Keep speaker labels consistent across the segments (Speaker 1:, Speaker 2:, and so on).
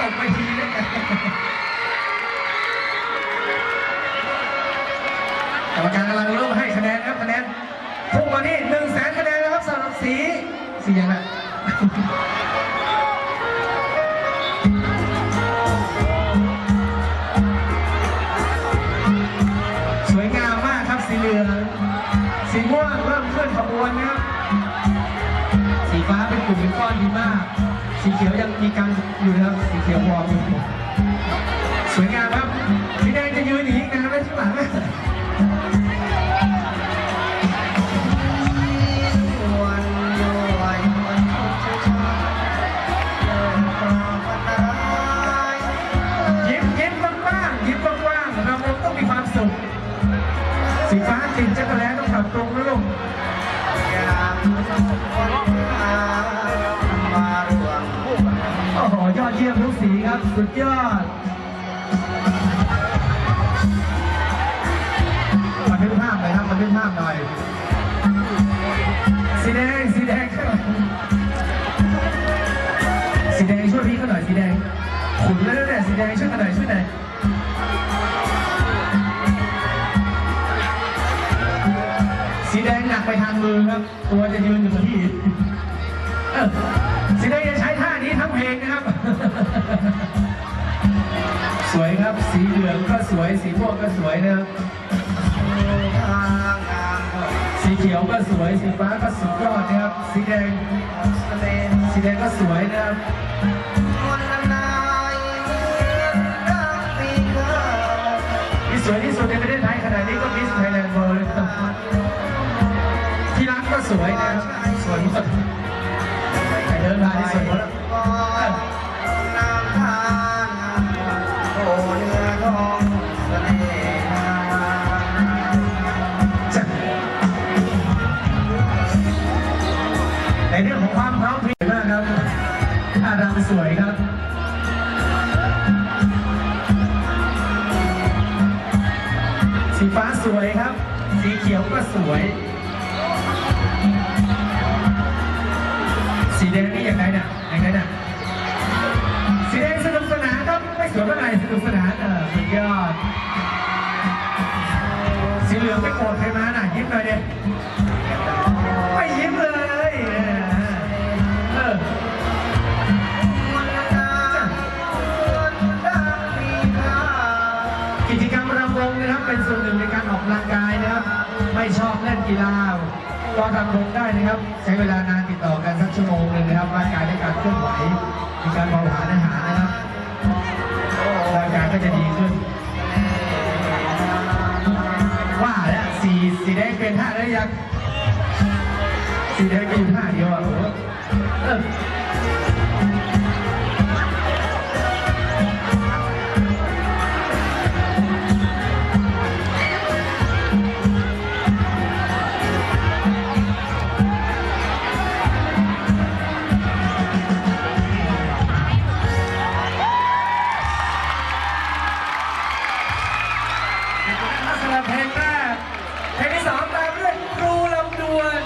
Speaker 1: ตกไปทีเลยกรรมการกำลังเริ่มให้คะแนนครับคะแนนพุ่งมานี่หนึ่งแสนคะแนนนะครับสำหรับสีสีอย่างไรสวยงามมากครับสีเหลืองสีม่วงเริ่มเคลื่อนขบวนนะครับสีฟ้าเป็นกลุ่มเป็นก้อนดีมาก สีเขียวยังมีการ อยู่นะครับสีเขียววอร์มสวยงามครับ สีครับสุดยอดบันทึกภาพหน่อยครับบันทึกภาพหน่อย สีแดง สีแดงข้างหลังสีแดงช่วยพี่เขาหน่อย สีแดง ขุนแล้วเนี่ยสีแดงช่วยกันหน่อยช่วยหน่อยสีแดงหนักไปทางมือครับ ตัวจะยืนอยู่กับที่ สีเหลืองก็สวย สีม่วงก็สวยนะครับสีเขียวก็สวย สีฟ้าก็สุดยอดนะครับ สีแดง
Speaker 2: สี
Speaker 1: แดงก็สวยนะครับที่สวยที่สุดในประเทศไทยขนาดนี้ก็มิสไทยแลนด์เวิลด์ที่รักก็สวยนะครับสวยหมดใครเดินมาที่สวยหมดแล้ว ในเรื่องของความพร้อมเพรียงมากครับท่ารำสวยครับสีฟ้าสวยครับ สีเขียวก็สวย สีแดงนี่อย่างไรน่ะอย่างไรน่ะสีแดงสนุกสนานครับไม่สวยเท่าไหร่สนุกสนานเออสุดยอด สีเหลืองไปโกรธใครมาน่ะยิ้มหน่อยเด็ รรมรำวงนะครับเป็นส่วนหนึ่งในการออกกำลังกายนะครับ ไม่ชอบเล่นกีฬาก็ทำวงได้นะครับ ใช้เวลานานติดต่อกันสักชั่วโมงหนึ่งนะครับร่างกายได้การเคลื่อนไหวมีการเบาหานอาหารนะครับร่างกายก็จะดีขึ้น ว่าแล้วสีสีแดงเป็นท่าได้ยังสีแดงก็อยู่ท่าเดียวอะ โอ้โหเออสำหรับเพลงแรกเพลงที่สองตามด้วยครูลำดวน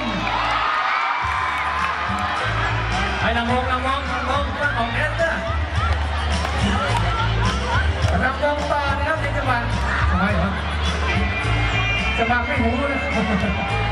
Speaker 1: ไปลำวงลำวงลำวงฟังของแอสเตอร์ลำวงต่อนะครับในจังหวะทำไมเหรอจังหวะไม่หูนะ